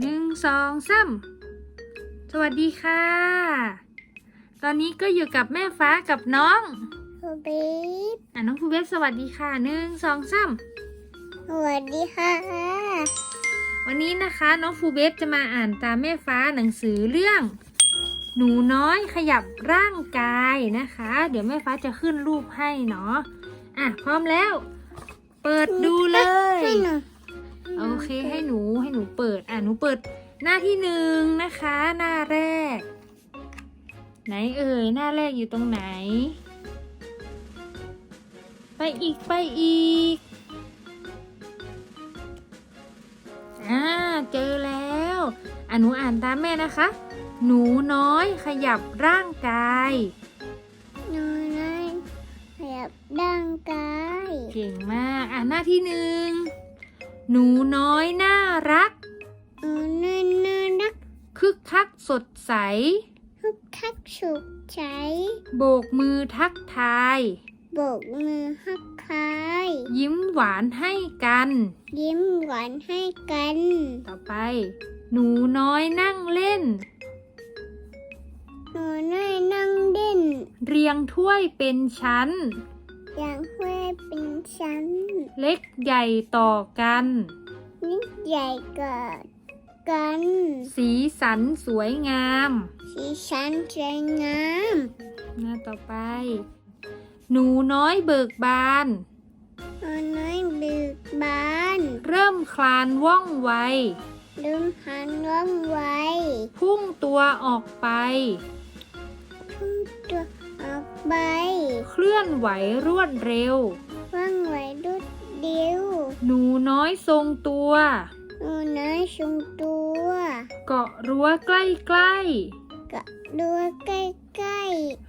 หนึ่งสองสามสวัสดีค่ะ ตอนนี้ก็อยู่กับแม่ฟ้ากับน้องฮูบีบอะน้องภูเบสสวัสดีค่ะหนึ่งสองสามสวัสดีค่ะ วันนี้นะคะ น้องภูเบสจะมาอ่านตามแม่ฟ้าหนังสือเรื่อง หนูน้อยขยับร่างกายนะคะ เดี๋ยวแม่ฟ้าจะขึ้นรูปให้เนาะอะพร้อมแล้ว เปิดดูเลยให้หนูโอเคให้หนูให้หนูเปิดอะหนูเปิดหน้าที่หนึ่งนะคะ หน้าแรก ไหนเอ่ยหน้าแรกอยู่ตรงไหน ไปอีกไปอีกอ่าเจอแล้วอะหนูอ่านตามแม่นะคะ หนูน้อยขยับร่างกาย หนูน้อยขยับร่างกาย เก่งมาก อ่านหน้าที่หนึ่ง หนูน้อยน่ารัก หนูน้อยน่ารัก คึกคักสดใสทุกทักสุขใจโบกมือทักทาย โบกมือฮักคาย ยิ้มหวานให้กัน ยิ้มหวานให้กัน ต่อไป หนูน้อยนั่งเล่น หนูน้อยนั่งเด่นเรียงถ้วยเป็นชั้น อย่างห้วยเป็นชั้นเล็กใหญ่ต่อกัน นิดใหญ่เกิดกัน สีสันสวยงาม สีชั้นสวยงามหน้าต่อไป หนูน้อยเบิกบาน หนูน้อยบึกบานเริ่มคลานว่องไว ลืมหันร้องไว้ พุ่งตัวออกไปพุ่ง ตัวออกไป เคลื่อนไหวรวดเร็ว ว่างไว้ดุดเดียวหนูน้อยทรงตัว หนูน้อยทรงตัวเกาะรั้วใกล้ๆกะดัวใกล้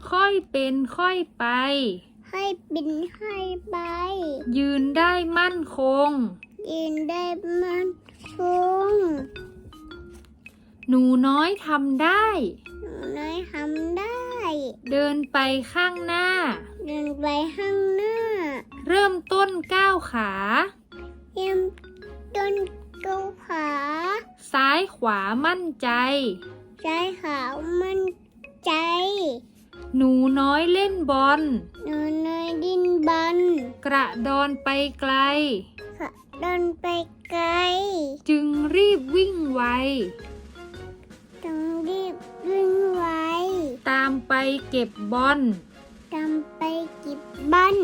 ค่อยเป็นค่อยไป ๆ ให้บินให้ไป ยืนได้มั่นคง ยืนได้มันชงหนูน้อยทำได้ หนูน้อยทำได้ เดินไปข้างหน้า เดินไปข้างหน้า เริ่มต้นก้าวขาเยี่ยมต้นเก้าขา ซ้ายขวามั่นใจใจขาวมั่นใจ หนูน้อยเล่นบอล หนูน้อยดินบันกระดอนไปไกลขะเดินไปไกล จึงรีบวิ่งไวต้องรีบวิ่ง ไวตามไปเก็บบอลตามไปเก็บบ้าน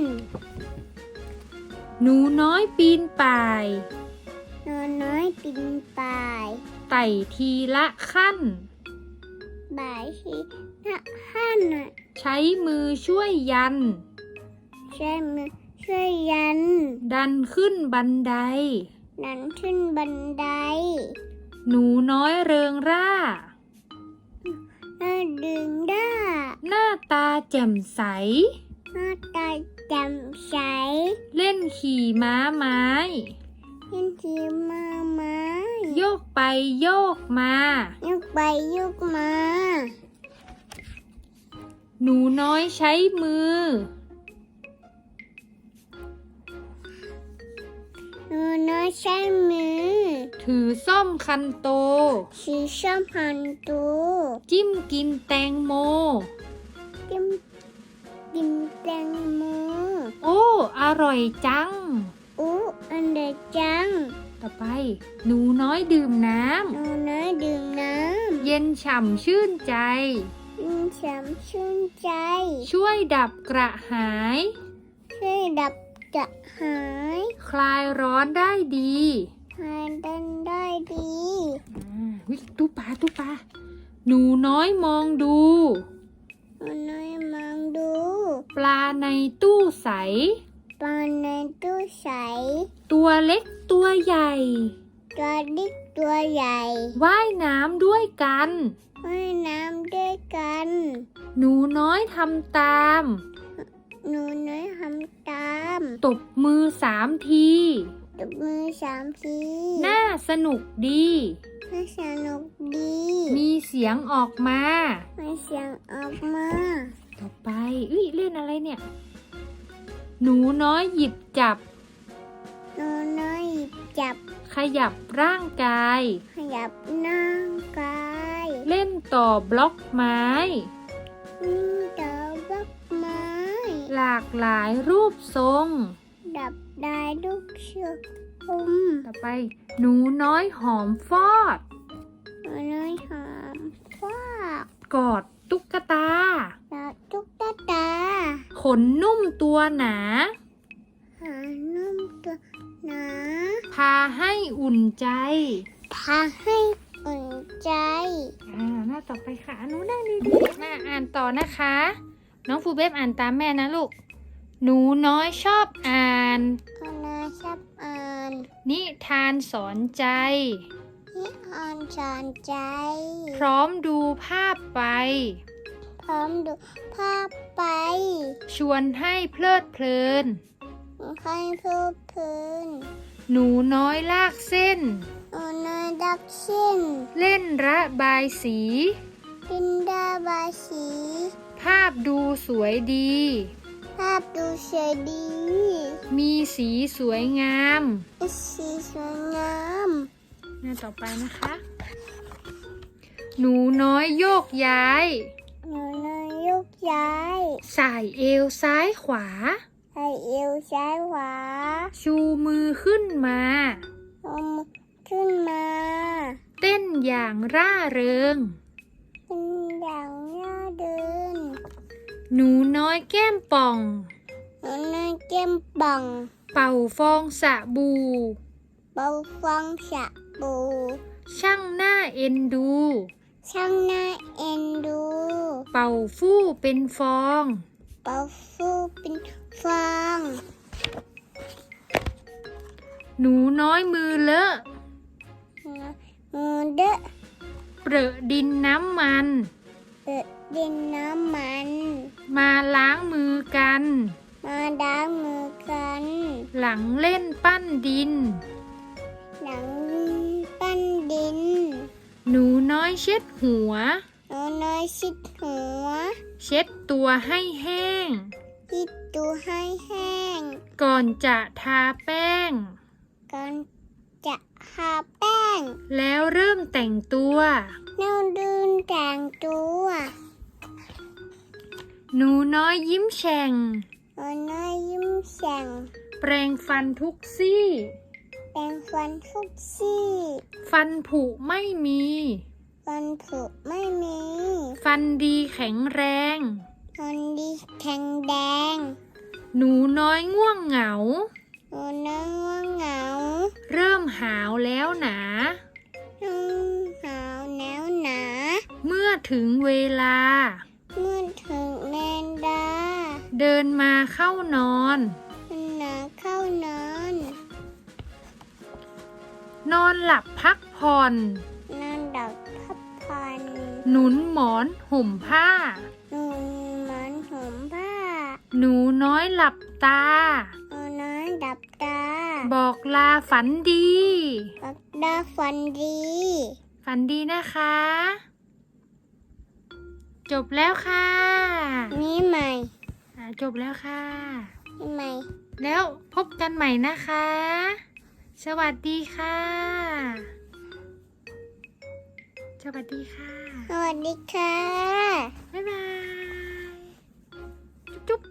หนูน้อยปีนป่ายหนูน้อยปินป่ายไต่ทีละขั้น บ่ายที่หน้าขั้นน่ะใช้มือช่วยยัน ใช้มือช่วยยัน ดันขึ้นบันไดดันขึ้นบันไดหนูน้อยเริงร่าหน้าดึงได้ หน้าตาแจ่มใส หน้าตาแจ่มใส เล่นขี่ม้าไม้เห็นทีมาไม้ โยกไปโยกมายกไปยกมา หนูน้อยใช้มือ หนูน้อยใช้มือ ถือส้มคันโตสีส้มหันตูจิ้มกินแตงโม กิมกิมแตงโมโอ้ อร่อยจัง อู้อันเดอจังต่อไป หนูน้อยดื่มน้หนูน้อยดื่มน้ำ เย็นฉ่ำชื่นใจำยิ่งช้ำชื่นใจ ช่วยดับกระหาย ช่วยดับจะหายคลายร้อนได้ดีหายดันได้ดีอ่าวิตู้ปลาตู้ปลาหนูน้อยมองดู หนูน้อยมองดูปลาในตู้ใส ปลาในตู้ใส ตัวเล็กตัวใหญ่ ตัวดิกตัวใหญ่ว่ายน้ำด้วยกันว่ายน้ำด้วยกัน หนูน้อยทำตาม หนูน้อยทำตาม ตบมือสามทีตบมือสามที น่าสนุกดีนไม่สนุกดี มีเสียงออกมาไม่เสียงออกมา ต่อไปอุ้ยเล่นอะไรเนี่ย หนูน้อยหยิบจับ หนูน้อยจับ ขยับร่างกาย ขยับนั่งกาย เล่นต่อบล็อกไม้วิ่งเดินบักไม้ หลากหลายรูปทรง ดับได้ลูกเชือกคุมต่อไป หนูน้อยหอมฟอดห นูน้อยหอมฟากกอดตุ๊กตา แล้วตุ๊กตาขนนุ่มตัวหนา หานุ่มตัวหนาพาให้อุ่นใจพาให้อุ่นใจอ่าหน้าต่อไปค่ะหนูนั่งดีๆมาอ่านต่อนะคะ น้องฟูเบฟอ่านตามแม่นะลูก หนูน้อยชอบอ่าน ก็น่าชอบอ่าน นิทานสอนใจ ที่อ่านสอนใจ พร้อมดูภาพไป พร้อมดูภาพไป ชวนให้เพลิดเพลินให้พูดพื้นหนูน้อยลากเส้น หนูน้อยดักเส้น เล่นระบายสีกินดาบาสี ภาพดูสวยดี ภาพดูสวยดี มีสีสวยงาม สีสวยงาม หน้าต่อไปนะคะ หนูน้อยโยกย้าย หนูน้อยยกย้ายสายเอวซ้ายขวาให้เอวซ้ายขวาชูมือขึ้นมา เอามือขึ้นมาเต้นอย่างร่าเริง เป็นอย่างน่าเดินหนูน้อยแก้มป่อง หนูน้อยเก้มบังเป่าฟองสบู่ เบาฟังสะ บูช่างหน้าเอ็นดู ช่างน่าเอ็นดู เป่าฟู่เป็นฟองเบาฟูเป็นฟางหนูน้อยมือเลอะมือเดอะเปรอะดินน้ำมันเปิดดินน้ำมัน มาล้างมือกัน มาด้างมือกัน หลังเล่นปั้นดิน ดหัว หนูน้อยชิดหัวเช็ดตัวให้แห้งที่ตูให้แห้ง ก่อนจะทาแป้ง ก่อนจะหาแป้ง แล้วเริ่มแต่งตัวแนวดืนแต่งตัวหนูน้อยยิ้มแฉ่ง หนูน้อยยิ้มแฉ่ง แปรงฟันทุกซี่ แปรงฟันทุกซี่ ฟันผุไม่มี ฟันผุไม่มี ฟันดีแข็งแรง ฟันดีแข็งแดง หนูน้อยง่วงเหงา หนูน้อยง่วงเหงา เริ่มหาวแล้วหนานุ่งหาวแนวหนา เมื่อถึงเวลา เมื่อถึงแมนดาเดินมาเข้านอนมันหนาเข้านอน นอนหลับพักผ่อน หนุนหมอนห่มผ้า หนูเหมือนห่มผ้า หนูน้อยหลับตา หนูน้อยดับตา บอกลาฝันดีปักดาฟันดี ฝันดีนะคะ จบแล้วค่ะนี่ใหม่อ่าจบแล้วค่ะ นี่ใหม่ แล้วพบกันใหม่นะคะ สวัสดีค่ะ สวัสดีค่ะ สวัสดีค่ะ บ๊ายบาย จุ๊บ